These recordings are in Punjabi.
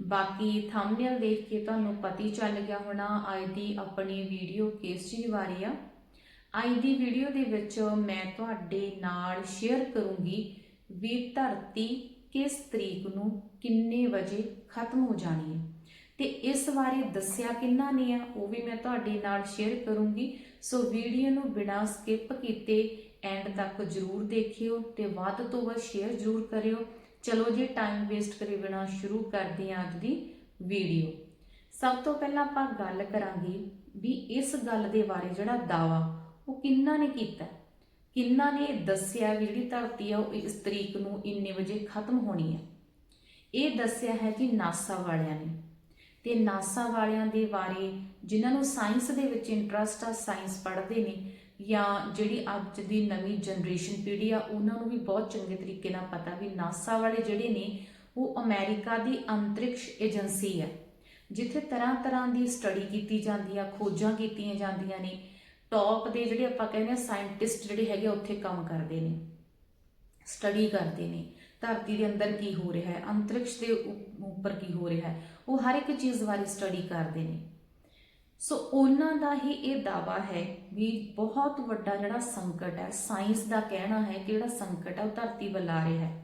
ਬਾਕੀ ਥੰਬਨੇਲ ਦੇਖ ਕੇ ਤੁਹਾਨੂੰ ਪਤਾ ਹੀ ਚੱਲ ਗਿਆ ਹੋਣਾ ਅੱਜ ਦੀ ਆਪਣੀ ਵੀਡੀਓ ਕਿਸ ਚੀਜ਼ ਬਾਰੇ ਆ। ਅੱਜ ਦੀ ਵੀਡੀਓ ਦੇ ਵਿੱਚ ਮੈਂ ਤੁਹਾਡੇ ਨਾਲ ਸ਼ੇਅਰ ਕਰੂੰਗੀ ਵੀ ਧਰਤੀ ਕਿਸ ਤਰੀਕ ਨੂੰ ਕਿੰਨੇ ਵਜੇ ਖਤਮ ਹੋ ਜਾਣੀ ਹੈ। ਤੇ ਇਸ ਬਾਰੇ ਦੱਸਿਆ ਕਿੰਨਾ ਨੇ ਆ, ਉਹ ਵੀ ਮੈਂ ਤੁਹਾਡੇ ਨਾਲ ਸ਼ੇਅਰ ਕਰੂੰਗੀ। ਸੋ ਵੀਡੀਓ ਨੂੰ ਬਿਨਾਂ ਸਕਿਪ ਕੀਤੇ ਐਂਡ ਤੱਕ ਜਰੂਰ ਦੇਖਿਓ ਤੇ ਵੱਧ ਤੋਂ ਵੱਧ ਸ਼ੇਅਰ ਜਰੂਰ ਕਰਿਓ। ਚਲੋ ਜੀ ਟਾਈਮ ਵੇਸਟ ਕਰੇ ਬਿਨਾ ਸ਼ੁਰੂ ਕਰਦੇ ਹਾਂ ਅੱਜ ਦੀ ਵੀਡੀਓ ਸਭ ਤੋਂ ਪਹਿਲਾਂ ਆਪਾਂ ਗੱਲ ਕਰਾਂਗੇ ਵੀ ਇਸ ਗੱਲ ਦੇ ਬਾਰੇ ਜਿਹੜਾ ਦਾਵਾ ਉਹ ਕਿੰਨਾ ਨੇ ਕੀਤਾ? ਕਿੰਨਾ ਨੇ ਦੱਸਿਆ ਵੀ ਜਿਹੜੀ ਧਰਤੀ ਆ, ਉਹ ਇਸ ਤਰੀਕ ਨੂੰ ਇੰਨੇ ਵਜੇ ਖਤਮ ਹੋਣੀ ਹੈ ਇਹ ਦੱਸਿਆ ਹੈ ਕਿ ਨਾਸਾ ਵਾਲਿਆਂ ਨੇ। ਤੇ ਨਾਸਾ ਵਾਲਿਆਂ ਦੇ ਬਾਰੇ ਜਿਨ੍ਹਾਂ ਨੂੰ ਸਾਇੰਸ ਦੇ ਵਿੱਚ ਇੰਟਰਸਟ ਆ ਸਾਇੰਸ ਪੜ੍ਹਦੇ ਨੇ ਜਾਂ ਜਿਹੜੀ ਅੱਜ ਦੀ ਨਵੀਂ ਜਨਰੇਸ਼ਨ ਪੀੜ੍ਹੀ ਆ, ਉਹਨਾਂ ਨੂੰ ਵੀ ਬਹੁਤ ਚੰਗੇ ਤਰੀਕੇ ਨਾਲ ਪਤਾ ਵੀ ਨਾਸਾ ਵਾਲੇ ਜਿਹੜੇ ਨੇ, ਉਹ ਅਮਰੀਕਾ ਦੀ ਅੰਤਰਿਕਸ਼ ਏਜੰਸੀ ਹੈ ਜਿੱਥੇ ਤਰ੍ਹਾਂ ਤਰ੍ਹਾਂ ਦੀ ਸਟੱਡੀ ਕੀਤੀ ਜਾਂਦੀ ਆ, ਖੋਜਾਂ ਕੀਤੀਆਂ ਜਾਂਦੀਆਂ ਨੇ ਟੌਪ ਦੇ ਜਿਹੜੇ ਆਪਾਂ ਕਹਿੰਦੇ ਆ ਸਾਇੰਟਿਸਟ ਜਿਹੜੇ ਹੈਗੇ ਆ, ਉੱਥੇ ਕੰਮ ਕਰਦੇ ਨੇ ਸਟੱਡੀ ਕਰਦੇ ਨੇ, ਧਰਤੀ ਦੇ ਅੰਦਰ ਕੀ ਹੋ ਰਿਹਾ ਹੈ, ਅੰਤਰਿਕਸ਼ ਦੇ ਉੱਪਰ ਕੀ ਹੋ ਰਿਹਾ ਹੈ, ਉਹ ਹਰ ਇੱਕ ਚੀਜ਼ ਬਾਰੇ ਸਟੱਡੀ ਕਰਦੇ ਨੇ। ਸੋ ਉਹਨਾਂ ਦਾ ਹੀ ਇਹ ਦਾਵਾ ਹੈ ਵੀ ਬਹੁਤ ਵੱਡਾ ਜਿਹੜਾ ਸੰਕਟ ਹੈ ਸਾਇੰਸ ਦਾ ਕਹਿਣਾ ਹੈ ਕਿ ਜਿਹੜਾ ਸੰਕਟ ਹੈ ਉਹ ਧਰਤੀ ਵੱਲ ਆ ਰਿਹਾ ਹੈ।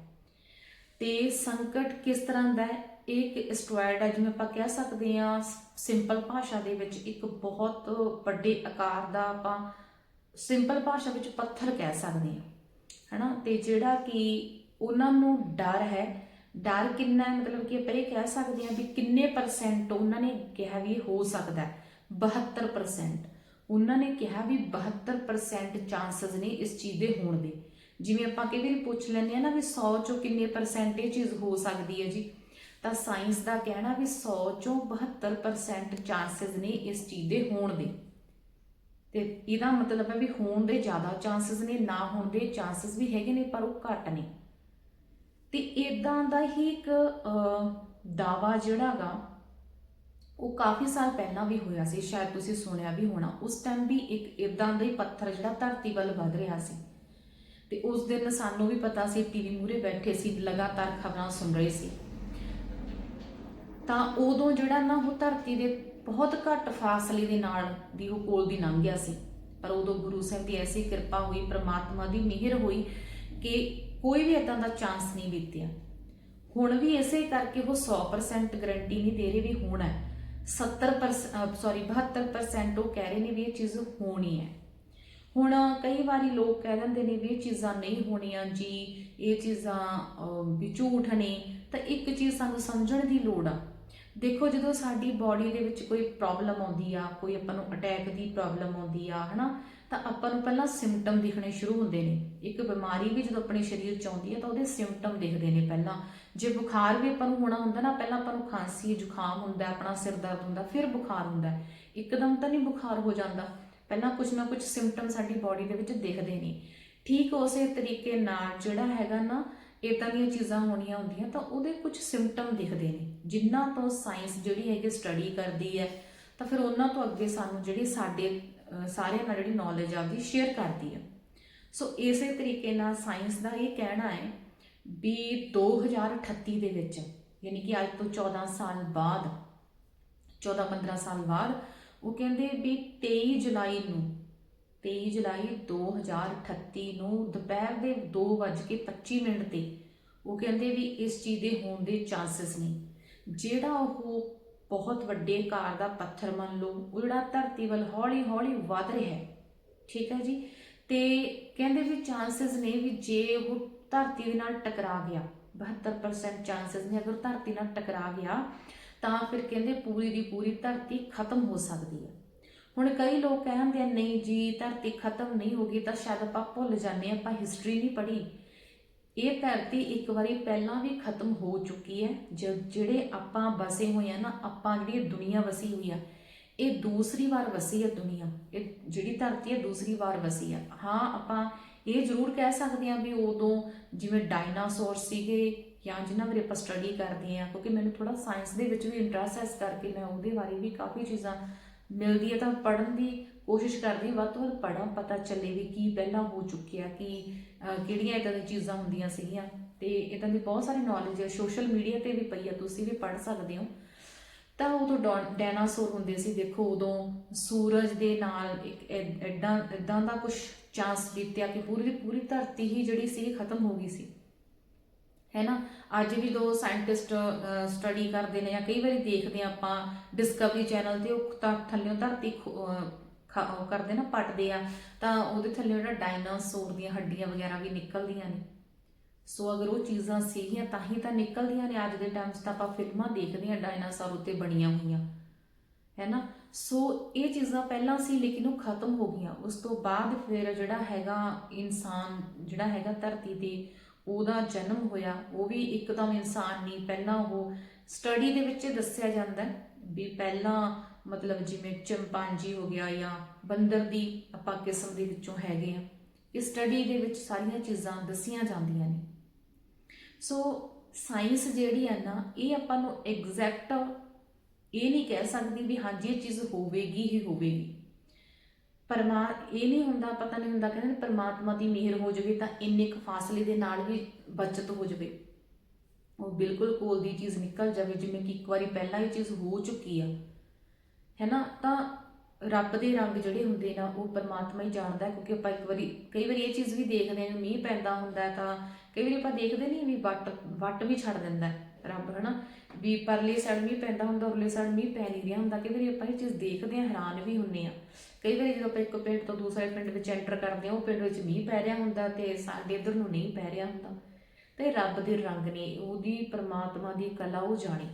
ਤੇ ਸੰਕਟ ਕਿਸ ਤਰ੍ਹਾਂ ਦਾ ਹੈ? ਇਹ ਇੱਕ ਐਸਟਰੋਇਡ ਹੈ ਜਿਵੇਂ ਆਪਾਂ ਕਹਿ ਸਕਦੇ ਹਾਂ ਸਿੰਪਲ ਭਾਸ਼ਾ ਦੇ ਵਿੱਚ ਇੱਕ ਬਹੁਤ ਵੱਡੇ ਆਕਾਰ ਦਾ ਆਪਾਂ ਸਿੰਪਲ ਭਾਸ਼ਾ ਵਿੱਚ ਪੱਥਰ ਕਹਿ ਸਕਦੇ ਹਾਂ, ਹਨਾ? ਤੇ ਜਿਹੜਾ ਕਿ ਉਹਨਾਂ ਨੂੰ ਡਰ ਹੈ, ਡਰ ਕਿੰਨਾ ਹੈ? ਮਤਲਬ ਕਿ ਆਪਾਂ ਇਹ ਕਹਿ ਸਕਦੇ ਹਾਂ ਵੀ ਕਿੰਨੇ ਪਰਸੈਂਟ ਉਹਨਾਂ ਨੇ ਕਿਹਾ ਵੀ ਹੋ ਸਕਦਾ ਹੈ। 72% ਉਹਨਾਂ ਨੇ ਕਿਹਾ ਵੀ 72% ਚਾਂਸਸ ਨੇ ਇਸ ਚੀਜ਼ ਦੇ ਹੋਣ ਦੇ। ਜਿਵੇਂ ਆਪਾਂ ਕਈ ਵਾਰੀ ਪੁੱਛ ਲੈਂਦੇ ਆ ਨਾ ਵੀ 100 ਚੋਂ ਕਿੰਨੇ ਪਰਸੈਂਟ ਇਹ ਚੀਜ਼ ਹੋ ਸਕਦੀ ਹੈ ਜੀ? ਤਾਂ ਸਾਇੰਸ ਦਾ ਕਹਿਣਾ ਵੀ 100 ਚੋਂ 72% ਚਾਂਸਸ ਨੇ ਇਸ ਚੀਜ਼ ਦੇ ਹੋਣ ਦੇ। ਤੇ ਇਹਦਾ ਮਤਲਬ ਹੈ ਵੀ ਹੋਣ ਦੇ ਜ਼ਿਆਦਾ ਚਾਂਸਸ ਨੇ, ਨਾ ਹੋਣ ਦੇ ਚਾਂਸਸ ਵੀ ਹੈਗੇ ਨੇ, ਪਰ ਉਹ ਘੱਟ ਨੇ। ਤੇ ਇਦਾਂ ਦਾ ਹੀ ਇੱਕ ਦਾਵਾ ਜਿਹੜਾਗਾ ਉਹ ਕਾਫੀ ਸਾਲ ਪਹਿਲਾਂ ਵੀ ਹੋਇਆ ਸੀ, ਸ਼ਾਇਦ ਤੁਸੀਂ ਸੁਣਿਆ ਵੀ ਹੋਣਾ, ਉਸ ਟਾਈਮ ਵੀ ਇੱਕ ਇਦਾਂ ਦਾ ਹੀ ਪੱਥਰ ਜਿਹੜਾ ਧਰਤੀ ਵੱਲ ਵੱਧ ਰਿਹਾ ਸੀ। ਤੇ ਉਸ ਦਿਨ ਸਾਨੂੰ ਵੀ ਪਤਾ ਸੀ ਟੀਵੀ ਮੂਰੇ ਬੈਠੇ ਸੀ, ਲਗਾਤਾਰ ਖਬਰਾਂ ਸੁਣ ਰਹੇ ਸੀ। ਤਾਂ ਉਦੋਂ ਜਿਹੜਾ ਨਾ ਉਹ ਧਰਤੀ ਦੇ ਬਹੁਤ ਘੱਟ ਫਾਸਲੇ ਦੇ ਨਾਲ ਦੀ ਉਹ ਕੋਲ ਦੀ ਲੰਘ ਗਿਆ ਸੀ। ਪਰ ਉਦੋਂ ਗੁਰੂ ਸਾਹਿਬ ਦੀ ਐਸੀ ਕਿਰਪਾ ਹੋਈ, ਪ੍ਰਮਾਤਮਾ ਦੀ ਮਿਹਰ ਹੋਈ ਕਿ ਕੋਈ ਵੀ ਇਦਾਂ ਦਾ ਚਾਂਸ ਨਹੀਂ ਬੀਤਿਆ। ਹੁਣ ਵੀ ਇਸੇ ਕਰਕੇ ਉਹ 100% ਗਾਰੰਟੀ ਨਹੀਂ ਦੇ ਰਹੇ ਵੀ ਹੋਣਾ ਹੈ। 70% ਸੌਰੀ 72% ਉਹ ਕਹਿ ਰਹੇ ਨੇ ਵੀ ਇਹ ਚੀਜ਼ ਹੋਣੀ ਹੈ। ਹੁਣ ਕਈ ਵਾਰੀ ਲੋਕ ਕਹਿ ਦਿੰਦੇ ਨੇ ਵੀ ਇਹ ਚੀਜ਼ਾਂ ਨਹੀਂ ਹੋਣੀਆਂ ਜੀ, ਇਹ ਚੀਜ਼ਾਂ ਵੀ ਝੂਠ ਨੇ। ਤਾਂ ਇੱਕ ਚੀਜ਼ ਸਾਨੂੰ ਸਮਝਣ ਦੀ ਲੋੜ ਆ। ਦੇਖੋ, ਜਦੋਂ ਸਾਡੀ ਬਾਡੀ ਦੇ ਵਿੱਚ ਕੋਈ ਪ੍ਰੋਬਲਮ ਆਉਂਦੀ ਆ, ਕੋਈ ਆਪਾਂ ਨੂੰ ਅਟੈਕ ਦੀ ਪ੍ਰੋਬਲਮ ਆਉਂਦੀ ਆ, ਹਨਾ ਤਾਂ ਆਪਾਂ ਨੂੰ ਪਹਿਲਾਂ ਸਿੰਪਟਮ ਦਿਖਣੇ ਸ਼ੁਰੂ ਹੁੰਦੇ ਨੇ। ਇੱਕ ਬਿਮਾਰੀ ਵੀ ਜਦੋਂ ਆਪਣੇ ਸਰੀਰ 'ਚ ਆਉਂਦੀ ਹੈ ਤਾਂ ਉਹਦੇ ਸਿੰਪਟਮ ਦਿਖਦੇ ਨੇ ਪਹਿਲਾਂ। ਜੇ ਬੁਖਾਰ ਵੀ ਆਪਾਂ ਨੂੰ ਹੋਣਾ ਹੁੰਦਾ ਨਾ, ਪਹਿਲਾਂ ਆਪਾਂ ਨੂੰ ਖਾਂਸੀ, ਜ਼ੁਕਾਮ ਹੁੰਦਾ ਆਪਣਾ ਸਿਰ ਦਰਦ ਹੁੰਦਾ, ਫਿਰ ਬੁਖਾਰ ਹੁੰਦਾ ਇੱਕਦਮ ਤਾਂ ਨਹੀਂ ਬੁਖਾਰ ਹੋ ਜਾਂਦਾ। ਪਹਿਲਾਂ ਕੁਝ ਨਾ ਕੁਝ ਸਿੰਪਟਮ ਸਾਡੀ ਬਾਡੀ ਦੇ ਵਿੱਚ ਦਿਖਦੇ ਨੇ। ਠੀਕ ਉਸੇ ਤਰੀਕੇ ਨਾਲ ਜਿਹੜਾ ਹੈਗਾ ਨਾ ਇਦਾਂ ਦੀਆਂ ਚੀਜ਼ਾਂ ਹੋਣੀਆਂ ਹੁੰਦੀਆਂ, ਤਾਂ ਉਹਦੇ ਕੁਝ ਸਿੰਪਟਮ ਦਿਖਦੇ ਨੇ। ਜਿਨ੍ਹਾਂ ਤੋਂ ਸਾਇੰਸ ਜਿਹੜੀ ਹੈਗੀ ਸਟੱਡੀ ਕਰਦੀ ਹੈ, ਤਾਂ ਫਿਰ ਉਹਨਾਂ ਤੋਂ ਅੱਗੇ ਸਾਨੂੰ ਜਿਹੜੇ ਸਾਡੇ ਸਾਰਿਆਂ ਨਾਲ ਜਿਹੜੀ ਨੌਲੇਜ ਆਉਂਦੀ ਸ਼ੇਅਰ ਕਰਦੀ ਹੈ ਸੋ ਇਸੇ ਤਰੀਕੇ ਨਾਲ ਸਾਇੰਸ ਦਾ ਇਹ ਕਹਿਣਾ ਹੈ ਵੀ 2038 ਦੇ ਵਿੱਚ, ਯਾਨੀ ਕਿ ਅੱਜ ਤੋਂ 14 ਸਾਲ ਬਾਅਦ 14-15 ਸਾਲ ਬਾਅਦ, ਉਹ ਕਹਿੰਦੇ ਵੀ 23 ਜੁਲਾਈ ਨੂੰ 23 ਜੁਲਾਈ 2038 ਨੂੰ ਦੁਪਹਿਰ ਦੇ 2:25 ਮਿੰਟ ਤੇ ਉਹ ਕਹਿੰਦੇ ਵੀ ਇਸ ਚੀਜ਼ ਦੇ ਹੋਣ ਦੇ ਚਾਂਸਸ ਨੇ। ਜਿਹੜਾ ਉਹ ਬਹੁਤ ਵੱਡੇ ਆਕਾਰ ਦਾ ਪੱਥਰ ਮੰਨ ਲਓ, ਉਹ ਜਿਹੜਾ ਧਰਤੀ ਵੱਲ ਹੌਲੀ-ਹੌਲੀ ਵੱਧ ਰਿਹਾ ਹੈ। ਠੀਕ ਹੈ ਜੀ? ਤੇ ਕਹਿੰਦੇ ਵੀ ਚਾਂਸਸ ਨੇ ਵੀ ਜੇ ਉਹ ਧਰਤੀ ਦੇ ਨਾਲ ਟਕਰਾ ਗਿਆ 72% ਚਾਂਸਸ ਨੇ, ਅਗਰ ਧਰਤੀ ਨਾਲ ਟਕਰਾ ਗਿਆ, ਤਾਂ ਫਿਰ ਕਹਿੰਦੇ ਪੂਰੀ ਦੀ ਪੂਰੀ ਧਰਤੀ ਖਤਮ ਹੋ ਸਕਦੀ ਹੈ। ਹੁਣ ਕਈ ਲੋਕ ਕਹਿੰਦੇ ਆ, ਨਹੀਂ ਜੀ, ਧਰਤੀ ਖਤਮ ਨਹੀਂ ਹੋਗੀ ਤਾਂ ਸ਼ਾਇਦ ਆਪਾਂ ਭੁੱਲ ਜਾਂਦੇ ਹਾਂ, ਆਪਾਂ ਹਿਸਟਰੀ ਨਹੀਂ ਪੜ੍ਹੀ। ਇਹ ਧਰਤੀ ਇੱਕ ਵਾਰੀ ਪਹਿਲਾਂ ਵੀ ਖਤਮ ਹੋ ਚੁੱਕੀ ਹੈ। ਜਿਹੜੇ ਆਪਾਂ ਵਸੇ ਹੋਏ ਆ ਨਾ, ਆਪਾਂ ਜਿਹੜੀ ਇਹ ਦੁਨੀਆ ਵਸੀ ਹੋਈ ਆ, ਇਹ ਦੂਸਰੀ ਵਾਰ ਵਸੀ ਹੈ ਦੁਨੀਆ। ਇਹ ਜਿਹੜੀ ਧਰਤੀ ਹੈ, ਦੂਸਰੀ ਵਾਰ ਵਸੀ ਹੈ ਹਾਂ, ਆਪਾਂ ਇਹ ਜ਼ਰੂਰ ਕਹਿ ਸਕਦੇ ਹਾਂ ਵੀ ਉਦੋਂ ਜਿਵੇਂ ਡਾਇਨਾਸੌਰ ਸੀਗੇ ਜਾਂ ਜਿਨ੍ਹਾਂ ਬਾਰੇ ਆਪਾਂ ਸਟੱਡੀ ਕਰਦੇ ਆ, ਕਿਉਂਕਿ ਮੈਨੂੰ ਥੋੜਾ ਸਾਇੰਸ ਦੇ ਵਿੱਚ ਵੀ ਇੰਟਰਸਟ ਹੈ, ਇਸ ਕਰਕੇ ਮੈਂ ਉਹਦੇ ਬਾਰੇ ਵੀ ਕਾਫੀ ਚੀਜ਼ਾਂ ਮਿਲਦੀ ਹੈ ਤਾਂ ਪੜ੍ਹਨ ਦੀ ਕੋਸ਼ਿਸ਼ ਕਰਦੀ ਵੱਧ ਤੋਂ ਵੱਧ ਪੜ੍ਹਾਂ, ਪਤਾ ਚੱਲੇ ਵੀ ਕੀ ਪਹਿਲਾਂ ਹੋ ਚੁੱਕਿਆ, ਕੀ ਕਿਹੜੀਆਂ ਇਦਾਂ ਦੀਆਂ ਚੀਜ਼ਾਂ ਹੁੰਦੀਆਂ ਸੀਗੀਆਂ। ਤੇ ਇਦਾਂ ਦੀ ਬਹੁਤ ਸਾਰੀ ਨੌਲੇਜ ਹੈ ਸੋਸ਼ਲ ਮੀਡੀਆ ਤੇ ਵੀ ਪਈ ਆ, ਤੁਸੀਂ ਵੀ ਪੜ੍ਹ ਸਕਦੇ ਹੋ। ਤਾਂ ਉਦੋਂ ਡੌ- ਡਾਇਨਾਸੌਰ ਹੁੰਦੇ ਸੀ, ਦੇਖੋ ਉਦੋਂ ਸੂਰਜ ਦੇ ਨਾਲ ਇੱਕ ਐਡਾ ਇਦਾਂ ਦਾ ਕੁਝ ਚਾਂਸ ਬੀਤਿਆ ਕਿ ਪੂਰੀ ਦੀ ਪੂਰੀ ਧਰਤੀ ਹੀ ਜਿਹੜੀ ਸੀ, ਖਤਮ ਹੋ ਗਈ ਸੀ। ਹੈ ਨਾ? ਅੱਜ ਵੀ ਦੋ ਸਾਇੰਟਿਸਟ ਸਟੱਡੀ ਕਰਦੇ ਨੇ ਜਾਂ ਕਈ ਵਾਰੀ ਦੇਖਦੇ ਆ ਆਪਾਂ ਡਿਸਕਵਰੀ ਚੈਨਲ ਤੇ ਉਹ ਤਾਂ ਥੱਲੇੋਂ ਧਰਤੀ ਖੋ- ਖਾ- ਉਹ ਕਰਦੇ ਨਾ, ਪੱਟਦੇ ਆ, ਤਾਂ ਉਹਦੇ ਥੱਲੇ ਜਿਹੜਾ ਡਾਇਨਾਸੌਰ ਦੀਆਂ ਹੱਡੀਆਂ ਵਗੈਰਾ ਵੀ ਨਿਕਲਦੀਆਂ ਨੇ। ਸੋ ਅਗਰ ਉਹ ਚੀਜ਼ਾਂ ਸੀਗੀਆਂ, ਤਾਂ ਹੀ ਤਾਂ ਨਿਕਲਦੀਆਂ ਨੇ। ਅੱਜ ਦੇ ਟਾਈਮ 'ਚ ਤਾਂ ਆਪਾਂ ਫਿਲਮਾਂ ਦੇਖਦੇ ਹਾਂ ਡਾਇਨਾਸੌਰ ਉੱਤੇ ਬਣੀਆਂ ਹੋਈਆਂ। ਹੈ ਨਾ? ਸੋ ਇਹ ਚੀਜ਼ਾਂ ਪਹਿਲਾਂ ਸੀ, ਲੇਕਿਨ ਉਹ ਖਤਮ ਹੋ ਗਈਆਂ। ਉਸ ਤੋਂ ਬਾਅਦ ਫਿਰ ਜਿਹੜਾ ਹੈਗਾ ਇਨਸਾਨ, ਜਿਹੜਾ ਹੈਗਾ ਧਰਤੀ ਤੇ ਉਹਦਾ ਜਨਮ ਹੋਇਆ, ਉਹ ਵੀ ਇੱਕਦਮ ਇਨਸਾਨ ਨਹੀਂ। ਪਹਿਲਾਂ ਉਹ ਸਟੱਡੀ ਦੇ ਵਿੱਚ ਇਹ ਦੱਸਿਆ ਜਾਂਦਾ ਹੈ ਵੀ ਪਹਿਲਾਂ ਮਤਲਬ ਜਿਵੇਂ ਚੰਪਾਂਜੀ ਹੋ ਗਿਆ ਜਾਂ ਬੰਦਰ ਦੀ ਆਪਾਂ ਕਿਸਮ ਦੇ ਵਿੱਚੋਂ ਹੈਗੇ ਆ। ਇਸ ਸਟੱਡੀ ਦੇ ਵਿੱਚ ਸਾਰੀਆਂ ਚੀਜ਼ਾਂ ਦੱਸੀਆਂ ਜਾਂਦੀਆਂ ਨੇ। ਸੋ ਸਾਇੰਸ ਜਿਹੜੀ ਹੈ ਨਾ, ਇਹ ਆਪਾਂ ਨੂੰ ਐਗਜ਼ੈਕਟ ਇਹ ਨਹੀਂ ਕਹਿ ਸਕਦੀ ਵੀ ਹਾਂਜੀ ਇਹ ਚੀਜ਼ ਹੋਵੇਗੀ ਹੀ ਹੋਵੇਗੀ। ਪਰਮਾ, ਇਹ ਨਹੀਂ ਹੁੰਦਾ, ਪਤਾ ਨਹੀਂ ਹੁੰਦਾ ਕਹਿੰਦੇ ਪਰਮਾਤਮਾ ਦੀ ਮਿਹਰ ਹੋ ਜਾਵੇ ਤਾਂ ਇੰਨੇ ਕੁ ਫਾਸਲੇ ਦੇ ਨਾਲ ਵੀ ਬਚਤ ਹੋ ਜਾਵੇ। ਉਹ ਬਿਲਕੁਲ ਕੋਲ ਦੀ ਚੀਜ਼ ਨਿਕਲ ਜਾਵੇ, ਜਿਵੇਂ ਕਿ ਇੱਕ ਵਾਰੀ ਪਹਿਲਾਂ ਇਹ ਚੀਜ਼ ਹੋ ਚੁੱਕੀ ਆ। ਹੈ ਨਾ ਤਾਂ ਰੱਬ ਦੇ ਰੰਗ ਜਿਹੜੇ ਹੁੰਦੇ ਨਾ, ਉਹ ਪਰਮਾਤਮਾ ਹੀ ਜਾਣਦਾ, ਕਿਉਂਕਿ ਆਪਾਂ ਇੱਕ ਵਾਰੀ, ਕਈ ਵਾਰੀ ਇਹ ਚੀਜ਼ ਵੀ ਦੇਖਦੇ ਹਾਂ, ਮੀਂਹ ਪੈਂਦਾ ਹੁੰਦਾ ਤਾਂ ਕਈ ਵਾਰੀ ਆਪਾਂ ਦੇਖਦੇ ਨਹੀਂ ਵੀ ਵੱਟ ਵੱਟ ਵੀ ਛੱਡ ਦਿੰਦਾ ਹੈ ਰੱਬ, ਹਨਾ? ਵੀ ਪਰਲੇ ਸਾਈਡ ਮੀਂਹ ਪੈਂਦਾ ਹੁੰਦਾ, ਉਰਲੇ ਸਾਈਡ ਮੀਂਹ ਪੈ ਨਹੀਂ ਰਿਹਾ ਹੁੰਦਾ, ਕਈ ਵਾਰੀ ਆਪਾਂ ਇਹ ਚੀਜ਼ ਦੇਖਦੇ ਹਾਂ, ਹੈਰਾਨ ਵੀ ਹੁੰਨੇ ਆ ਕਈ ਵਾਰੀ ਜਦੋਂ ਆਪਾਂ ਇੱਕ ਪਿੰਡ ਤੋਂ ਦੂਸਰੇ ਪਿੰਡ ਵਿੱਚ ਐਂਟਰ ਕਰਦੇ ਹਾਂ, ਉਹ ਪਿੰਡ ਵਿੱਚ ਮੀਂਹ ਪੈ ਰਿਹਾ ਹੁੰਦਾ ਤੇ ਸਾਡੇ ਇੱਧਰ ਨੂੰ ਨਹੀਂ ਪੈ ਰਿਹਾ ਹੁੰਦਾ। ਤੇ ਰੱਬ ਦੇ ਰੰਗ ਨੇ, ਉਹਦੀ ਪਰਮਾਤਮਾ ਦੀ ਕਲਾ ਉਹ ਜਾਣੀ।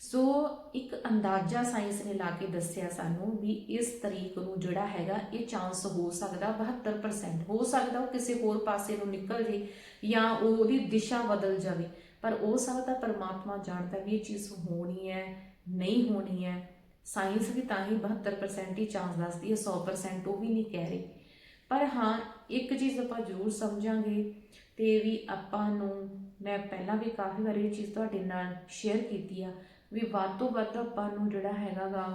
ਸੋ ਇੱਕ ਅੰਦਾਜ਼ਾ ਸਾਇੰਸ ਨੇ ਲਾ ਕੇ ਦੱਸਿਆ ਸਾਨੂੰ ਵੀ ਇਸ ਤਰੀਕ ਨੂੰ ਜਿਹੜਾ ਹੈਗਾ ਇਹ ਚਾਂਸ ਹੋ ਸਕਦਾ 72% ਹੋ ਸਕਦਾ ਉਹ ਕਿਸੇ ਹੋਰ ਪਾਸੇ ਨੂੰ ਨਿਕਲ ਜੇ ਜਾਂ ਉਹ ਉਹਦੀ ਦਿਸ਼ਾ ਬਦਲ ਜਾਵੇ। ਪਰ ਉਹ ਸਭ ਤਾਂ ਪਰਮਾਤਮਾ ਜਾਣਦਾ ਵੀ ਇਹ ਚੀਜ਼ ਹੋਣੀ ਹੈ, ਨਹੀਂ ਹੋਣੀ ਹੈ। ਸਾਇੰਸ ਵੀ ਤਾਂ ਹੀ 72% ਹੀ ਚਾਂਸ ਦੱਸਦੀ ਹੈ 100% ਉਹ ਵੀ ਨਹੀਂ ਕਹਿ ਰਹੀ। ਪਰ ਹਾਂ, ਇੱਕ ਚੀਜ਼ ਆਪਾਂ ਜ਼ਰੂਰ ਸਮਝਾਂਗੇ ਤੇ ਵੀ ਆਪਾਂ ਨੂੰ ਮੈਂ ਪਹਿਲਾਂ ਵੀ ਕਾਫੀ ਵਾਰੀ ਇਹ ਚੀਜ਼ ਤੁਹਾਡੇ ਨਾਲ ਸ਼ੇਅਰ ਕੀਤੀ ਆ ਵੀ ਵੱਧ ਤੋਂ ਵੱਧ ਆਪਾਂ ਨੂੰ ਜਿਹੜਾ ਹੈਗਾ ਗਾ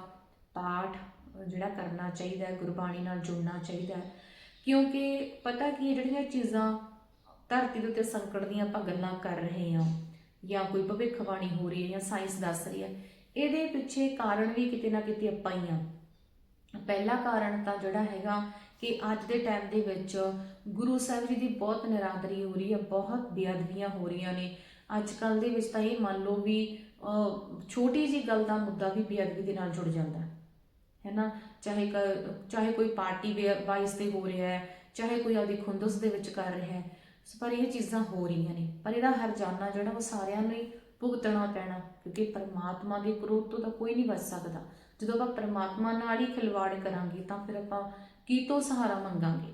ਪਾਠ ਜਿਹੜਾ ਕਰਨਾ ਚਾਹੀਦਾ ਗੁਰਬਾਣੀ ਨਾਲ ਜੁੜਨਾ ਚਾਹੀਦਾ ਕਿਉਂਕਿ ਪਤਾ ਕੀ ਹੈ, ਜਿਹੜੀਆਂ ਚੀਜ਼ਾਂ ਧਰਤੀ ਦੇ ਉੱਤੇ ਸੰਕਟ ਦੀਆਂ ਆਪਾਂ ਗੱਲਾਂ ਕਰ ਰਹੇ ਹਾਂ ਜਾਂ ਕੋਈ ਭਵਿੱਖਬਾਣੀ ਹੋ ਰਹੀ ਹੈ ਜਾਂ ਸਾਇੰਸ ਦੱਸ ਰਹੀ ਹੈ ਇਹਦੇ ਪਿੱਛੇ ਕਾਰਨ ਵੀ ਕਿਤੇ ਨਾ ਕਿਤੇ ਆਪਾਂ ਹੀ ਆ ਪਹਿਲਾ ਕਾਰਨ ਤਾਂ ਜਿਹੜਾ ਹੈਗਾ ਕਿ ਅੱਜ ਦੇ ਟਾਈਮ ਦੇ ਵਿੱਚ ਗੁਰੂ ਸਾਹਿਬ ਜੀ ਦੀ ਬਹੁਤ ਨਿਰਾਦਰੀ ਹੋ ਰਹੀ ਹੈ ਬਹੁਤ ਬੇਅਦਬੀਆਂ ਹੋ ਰਹੀਆਂ ਨੇ। ਅੱਜ ਕੱਲ ਦੇ ਵਿੱਚ ਤਾਂ ਇਹ ਮੰਨ ਲਓ ਵੀ ਛੋਟੀ ਜੀ ਗੱਲ ਦਾ ਮੁੱਦਾ ਵੀ ਬੇਅਦਬੀ ਦੇ ਨਾਲ ਜੁੜ ਜਾਂਦਾ ਹੈ। ਹੈ ਨਾ? ਚਾਹੇ ਕ- ਚਾਹੇ ਕੋਈ ਪਾਰਟੀ ਵਾਈਜ਼ ਤੇ ਹੋ ਰਿਹਾ ਹੈ, ਚਾਹੇ ਕੋਈ ਆਪਦੀ ਖੁੰਦਸ ਦੇ ਵਿੱਚ ਕਰ ਰਿਹਾ ਹੈ, ਪਰ ਇਹ ਚੀਜ਼ਾਂ ਹੋ ਰਹੀਆਂ ਨੇ। ਪਰ ਇਹਦਾ ਹਰਜਾਨਾ ਜਿਹੜਾ ਉਹ ਸਾਰਿਆਂ ਨੂੰ ਹੀ ਭੁਗਤਣਾ ਪੈਣਾ, ਕਿਉਂਕਿ ਪਰਮਾਤਮਾ ਦੇ ਕ੍ਰੋਧ ਤੋਂ ਤਾਂ ਕੋਈ ਨਹੀਂ ਬਚ ਸਕਦਾ। ਜਦੋਂ ਆਪਾਂ ਪਰਮਾਤਮਾ ਨਾਲ ਹੀ ਖਿਲਵਾੜ ਕਰਾਂਗੇ, ਤਾਂ ਫਿਰ ਆਪਾਂ ਕੀ ਤੋਂ ਸਹਾਰਾ ਮੰਗਾਂਗੇ?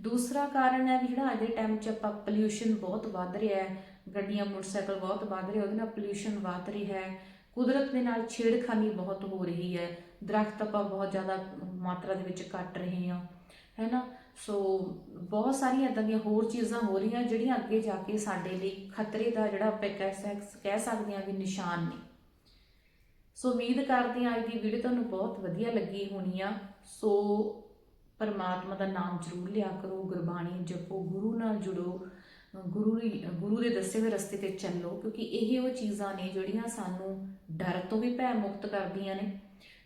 ਦੂਸਰਾ ਕਾਰਨ ਹੈ ਵੀ ਜਿਹੜਾ ਅੱਜ ਦੇ ਟਾਈਮ 'ਚ ਆਪਾਂ ਪੋਲਿਊਸ਼ਨ ਬਹੁਤ ਵੱਧ ਰਿਹਾ ਹੈ ਗੱਡੀਆਂ, ਮੋਟਰਸਾਈਕਲ ਬਹੁਤ ਵੱਧ ਰਹੇ, ਉਹਦੇ ਨਾਲ ਪੋਲਿਊਸ਼ਨ ਵੱਧ ਰਿਹਾ ਹੈ। ਕੁਦਰਤ ਦੇ ਨਾਲ ਛੇੜਖਾਨੀ ਬਹੁਤ ਹੋ ਰਹੀ ਹੈ। ਦਰਖਤ ਆਪਾਂ ਬਹੁਤ ਜ਼ਿਆਦਾ ਮਾਤਰਾ ਦੇ ਵਿੱਚ ਕੱਟ ਰਹੇ ਹਾਂ ਹੈ ਨਾ ਸੋ ਬਹੁਤ ਸਾਰੀਆਂ ਇਦਾਂ ਦੀਆਂ ਹੋਰ ਚੀਜ਼ਾਂ ਹੋ ਰਹੀਆਂ ਜਿਹੜੀਆਂ ਅੱਗੇ ਜਾ ਕੇ ਸਾਡੇ ਲਈ ਖਤਰੇ ਦਾ ਜਿਹੜਾ ਆਪਾਂ ਕਹਿ ਸਕ- ਕਹਿ ਸਕਦੇ ਹਾਂ ਵੀ ਨਿਸ਼ਾਨ ਨੇ। ਸੋ ਉਮੀਦ ਕਰਦੇ ਹਾਂ ਅੱਜ ਦੀ ਵੀਡੀਓ ਤੁਹਾਨੂੰ ਬਹੁਤ ਵਧੀਆ ਲੱਗੀ ਹੋਣੀ ਆ। ਸੋ ਪਰਮਾਤਮਾ ਦਾ ਨਾਮ ਜ਼ਰੂਰ ਲਿਆ ਕਰੋ, ਗੁਰਬਾਣੀ ਜਪੋ, ਗੁਰੂ ਨਾਲ ਜੁੜੋ। ਗੁਰੂ ਗੁਰੂ ਦੇ ਦੱਸੇ ਹੋਏ ਰਸਤੇ ਤੇ ਚੱਲੋ, ਕਿਉਂਕਿ ਇਹ ਉਹ ਚੀਜ਼ਾਂ ਨੇ ਜਿਹੜੀਆਂ ਸਾਨੂੰ ਡਰ ਤੋਂ ਵੀ ਭੈ ਮੁਕਤ ਕਰਦੀਆਂ ਨੇ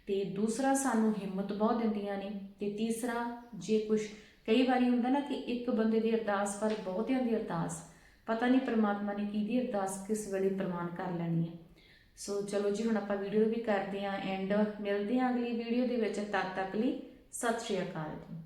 ਤੇ ਦੂਸਰਾ ਸਾਨੂੰ ਹਿੰਮਤ ਬਹੁਤ ਦਿੰਦੀਆਂ ਨੇ ਤੇ ਤੀਸਰਾ, ਜੇ ਕੁਝ ਕਈ ਵਾਰੀ ਹੁੰਦਾ ਨਾ ਕਿ ਇੱਕ ਬੰਦੇ ਦੀ ਅਰਦਾਸ ਪਰ ਬਹੁਤਿਆਂ ਦੀ ਅਰਦਾਸ, ਪਤਾ ਨਹੀਂ ਪ੍ਰਮਾਤਮਾ ਨੇ ਕਿਹਦੀ ਅਰਦਾਸ ਕਿਸ ਵੇਲੇ ਪ੍ਰਮਾਣ ਕਰ ਲੈਣੀ ਹੈ। ਸੋ ਚਲੋ ਜੀ, ਹੁਣ ਆਪਾਂ ਵੀਡੀਓ ਵੀ ਕਰਦੇ ਹਾਂ, ਐਂਡ ਮਿਲਦੇ ਹਾਂ ਅਗਲੀ ਵੀਡੀਓ ਦੇ ਵਿੱਚ, ਤਦ ਤੱਕ ਲਈ ਸਤਿ ਸ਼੍ਰੀ ਅਕਾਲ ਜੀ।